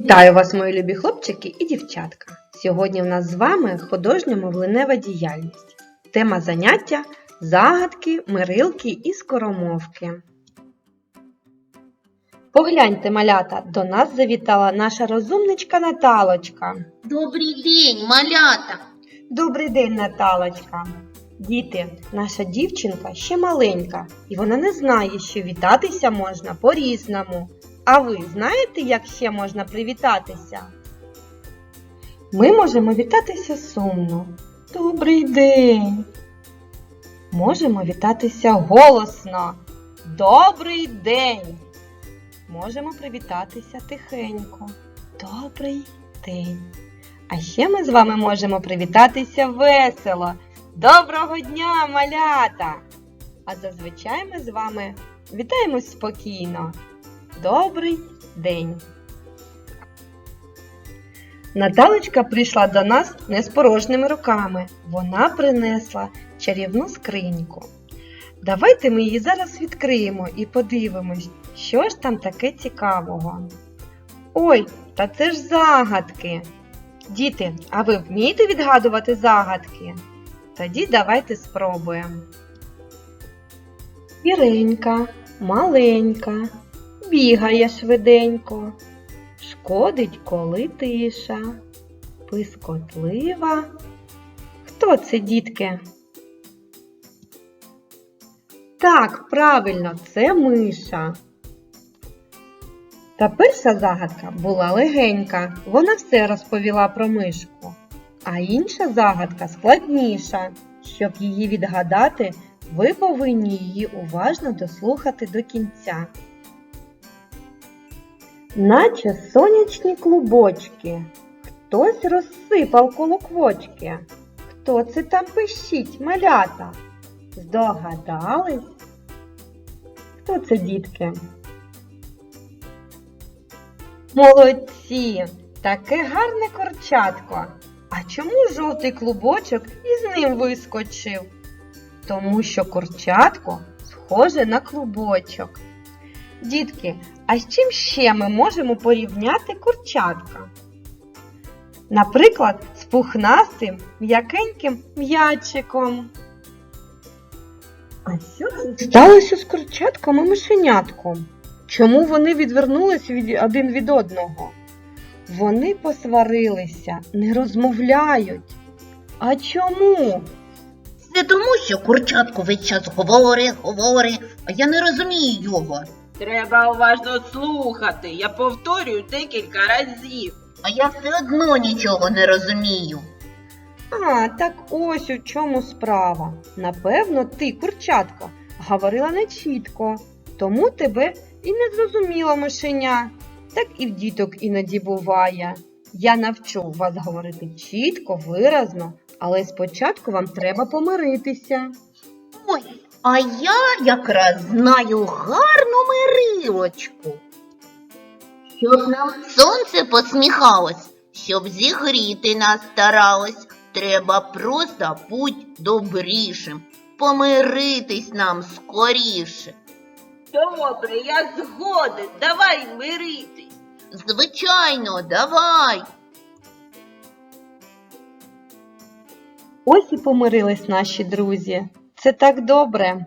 Вітаю вас, мої любі хлопчики і дівчатка. Сьогодні в нас з вами художньо-мовленева діяльність. Тема заняття загадки, мирилки і скоромовки. Погляньте, малята, до нас завітала наша розумничка Наталочка. Добрий день, малята. Добрий день, Наталочка. Діти, наша дівчинка ще маленька, і вона не знає, що вітатися можна по-різному. А ви знаєте, як ще можна привітатися? Ми можемо вітатися сумно. Добрий день. Можемо вітатися голосно. Добрий день. Можемо привітатися тихенько. Добрий день. А ще ми з вами можемо привітатися весело. Доброго дня, малята! А зазвичай ми з вами вітаємось спокійно. Добрий день! Наталочка прийшла до нас не з порожніми руками. Вона принесла чарівну скриньку. Давайте ми її зараз відкриємо і подивимось, що ж там таке цікавого. Ой, та це ж загадки! Діти, а ви вмієте відгадувати загадки? Тоді давайте спробуємо. Віренька, маленька, бігає швиденько, шкодить, коли тиша, пискотлива. Хто це, дітки? Так, правильно, це миша. Та перша загадка була легенька, вона все розповіла про мишку. А інша загадка складніша. Щоб її відгадати, ви повинні її уважно дослухати до кінця. Наче сонячні клубочки, хтось розсипав колоквочки. Хто це там пищить, малята? Здогадались? Хто це, дітки? Молодці! Таке гарне корчатко. А чому жовтий клубочок із ним вискочив? Тому що курчатко схоже на клубочок. Дітки, а з чим ще ми можемо порівняти курчатка? Наприклад, з пухнастим м'якеньким м'ячиком. А що сталося з курчатком і мишенятком? Чому вони відвернулись від один від одного? Вони посварилися, не розмовляють. А чому? Це тому, що курчатко весь час говорить, говорить, а я не розумію його. Треба уважно слухати. Я повторюю декілька разів. А я все одно нічого не розумію. А, так ось у чому справа. Напевно, ти, курчатко, говорила нечітко, тому тебе і не зрозуміло мишеня. Так і в діток іноді буває. Я навчу вас говорити чітко, виразно, але спочатку вам треба помиритися. Ой, а я якраз знаю гарну мирилочку. Щоб нам сонце посміхалось, щоб зігріти нас старалось, треба просто будь добрішим, помиритись нам скоріше. Добре, я згоден. Давай миритись. Звичайно, давай. Ось і помирились наші друзі. Це так добре.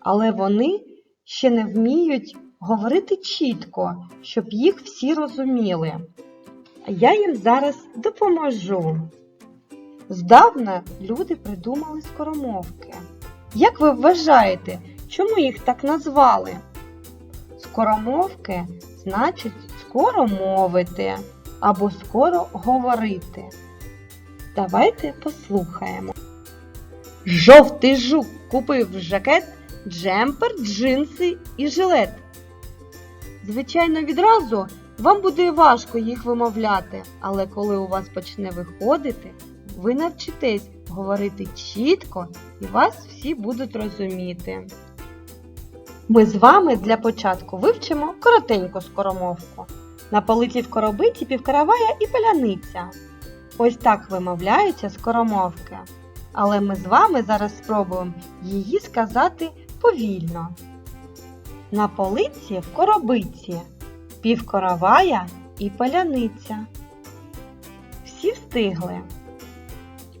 Але вони ще не вміють говорити чітко, щоб їх всі розуміли. Я їм зараз допоможу. Здавна люди придумали скоромовки. Як ви вважаєте, чому їх так назвали? Скоромовки значить скоро мовити або скоро говорити. Давайте послухаємо. Жовтий жук купив жакет, джемпер, джинси і жилет. Звичайно, відразу вам буде важко їх вимовляти, але коли у вас почне виходити, ви навчитесь говорити чітко і вас всі будуть розуміти. Ми з вами для початку вивчимо коротеньку скоромовку. На полиці в коробиці півкаравая і паляниця. Ось так вимовляються скоромовки. Але ми з вами зараз спробуємо її сказати повільно. На полиці в коробиці, півкоровая і паляниця. Всі встигли.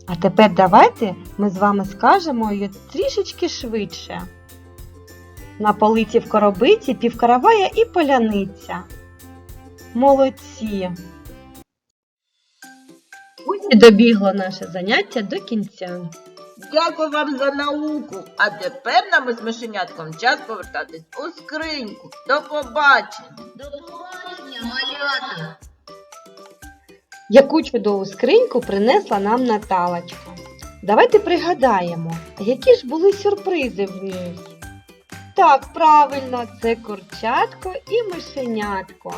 А тепер давайте ми з вами скажемо її трішечки швидше. На полиці в коробиці півкаравая і поляниця. Молодці! Ось і добігло наше заняття до кінця. Дякую вам за науку. А тепер нам із мишенятком час повертатись у скриньку. До побачення. До побачення, малята! Яку чудову скриньку принесла нам Наталочка. Давайте пригадаємо, які ж були сюрпризи в ній. Так, правильно, це курчатко і мишенятко.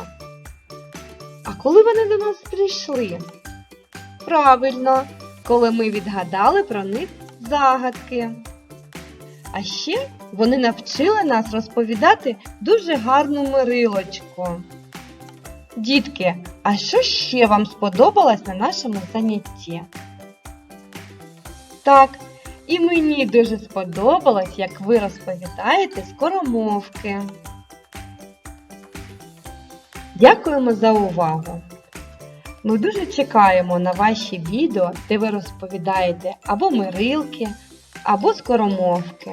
А коли вони до нас прийшли? Правильно, коли ми відгадали про них загадки. А ще вони навчили нас розповідати дуже гарну мирилочку. Дітки, а що ще вам сподобалось на нашому занятті? Так, і мені дуже сподобалось, як ви розповідаєте скоромовки. Дякуємо за увагу! Ми дуже чекаємо на ваші відео, де ви розповідаєте або мирилки, або скоромовки.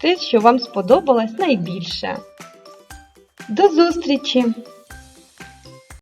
Те, що вам сподобалось найбільше. До зустрічі!